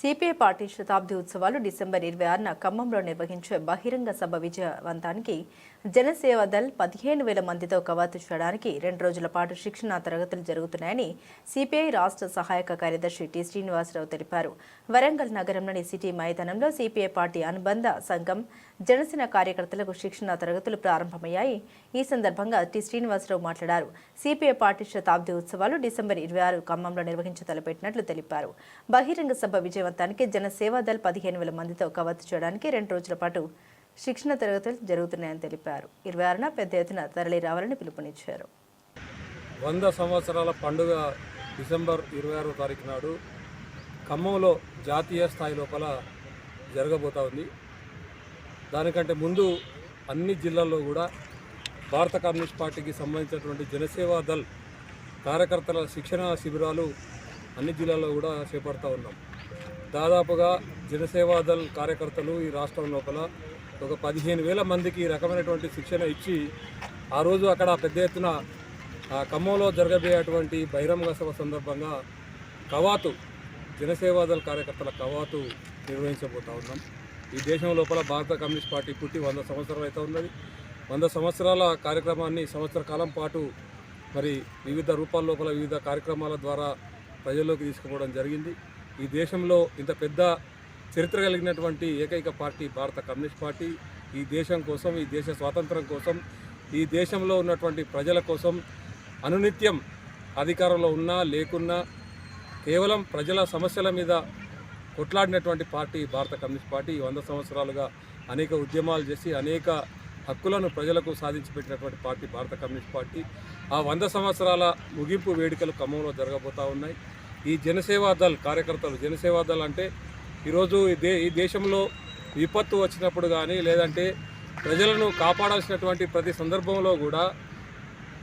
CPI party శతాబ్ది ఉత్సవాలు December ఇరవై ఆరున ఖమ్మంలో నిర్వహించే బహిరంగ సభ విజయవంతానికి జనసేవ దళ్ పదిహేను వేల మందితో కవాతు చేయడానికి రెండు రోజుల పాటు శిక్షణా తరగతులు జరుగుతున్నాయని సిపిఐ రాష్ట్ర సహాయక కార్యదర్శి టి శ్రీనివాసరావు తెలిపారు. వరంగల్ నగరంలోని సిటీ మైదానంలో సిపిఐ పార్టీ అనుబంధ సంఘం జనసేన కార్యకర్తలకు శిక్షణా తరగతులు ప్రారంభమయ్యాయి. ఈ సందర్భంగా టి శ్రీనివాసరావు మాట్లాడారు. సిపిఐ పార్టీ శతాబ్ది ఉత్సవాలు డిసెంబర్ ఇరవై ఆరు ఖమ్మంలో నిర్వహించ తలపెట్టినట్లు తెలిపారు. బహిరంగ సభ విజయవంతానికి జనసేవాదళ్ పదిహేను వేల మందితో కవత్తు చేయడానికి రెండు రోజుల పాటు శిక్షణ తరగతులు జరుగుతున్నాయని తెలిపారు. ఇరవై ఆరున పెద్ద ఎత్తున తరలి రావాలని పిలుపునిచ్చారు. వంద సంవత్సరాల పండుగ డిసెంబర్ ఇరవై ఆరో తారీఖు నాడు ఖమ్మంలో జాతీయ స్థాయి లోపల జరగబోతా ఉంది. దానికంటే ముందు అన్ని జిల్లాల్లో కూడా భారత కమ్యూనిస్ట్ పార్టీకి సంబంధించినటువంటి జనసేవా దళ్ కార్యకర్తల శిక్షణ శిబిరాలు అన్ని జిల్లాల్లో కూడా చేపడతా ఉన్నాం. దాదాపుగా జనసేవాదల్ కార్యకర్తలు ఈ రాష్ట్రం లోపల ఒక పదిహేను వేల మందికి ఈ రకమైనటువంటి శిక్షణ ఇచ్చి ఆ రోజు అక్కడ పెద్ద ఎత్తున ఆ ఖమ్మంలో జరగబోయేటువంటి బహిరంగ సభ సందర్భంగా కవాతు జనసేవాదల్ కార్యకర్తల కవాతు నిర్వహించబోతా ఉన్నాం. ఈ దేశం లోపల భారత కమ్యూనిస్ట్ పార్టీ పుట్టి వంద సంవత్సరాలు అయితే ఉన్నది. వంద సంవత్సరాల కార్యక్రమాన్ని సంవత్సర కాలం పాటు మరి వివిధ రూపాల లోపల వివిధ కార్యక్రమాల ద్వారా ప్రజల్లోకి తీసుకుపోవడం జరిగింది. ఈ దేశంలో ఇంత పెద్ద చరిత్ర కలిగినటువంటి ఏకైక పార్టీ భారత కమ్యూనిస్ట్ పార్టీ. ఈ దేశం కోసం ఈ దేశ స్వాతంత్రం కోసం ఈ దేశంలో ఉన్నటువంటి ప్రజల కోసం అనునిత్యం అధికారంలో ఉన్నా లేకున్నా కేవలం ప్రజల సమస్యల మీద కొట్లాడినటువంటి పార్టీ భారత కమ్యూనిస్ట్ పార్టీ. ఈ వంద సంవత్సరాలుగా అనేక ఉద్యమాలు చేసి అనేక హక్కులను ప్రజలకు సాధించి పెట్టినటువంటి పార్టీ భారత కమ్యూనిస్ట్ పార్టీ. ఆ వంద సంవత్సరాల ముగింపు వేడుకలు ఖమ్మంలో జరగబోతూ ఉన్నాయి. ఈ జనసేవా దళ్ కార్యకర్తలు జనసేవాదళ్ అంటే ఈరోజు ఈ దే ఈ దేశంలో విపత్తు వచ్చినప్పుడు కానీ లేదంటే ప్రజలను కాపాడాల్సినటువంటి ప్రతి సందర్భంలో కూడా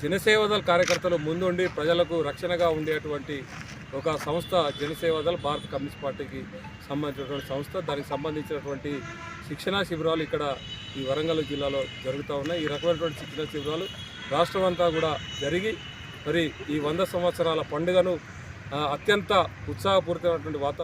జనసేవదళ కార్యకర్తలు ముందుండి ప్రజలకు రక్షణగా ఉండేటువంటి ఒక సంస్థ జనసేవదళ భారత కమ్యూనిస్ట్ పార్టీకి సంబంధించినటువంటి సంస్థ. దానికి సంబంధించినటువంటి శిక్షణా శిబిరాలు ఇక్కడ ఈ వరంగల్ జిల్లాలో జరుగుతూ ఉన్నాయి. ఈ రకమైనటువంటి శిక్షణ శిబిరాలు రాష్ట్రం అంతా కూడా జరిగి మరి ఈ వంద సంవత్సరాల పండుగను అత్యంత ఉత్సాహపూరితమైనటువంటి వాతావరణం.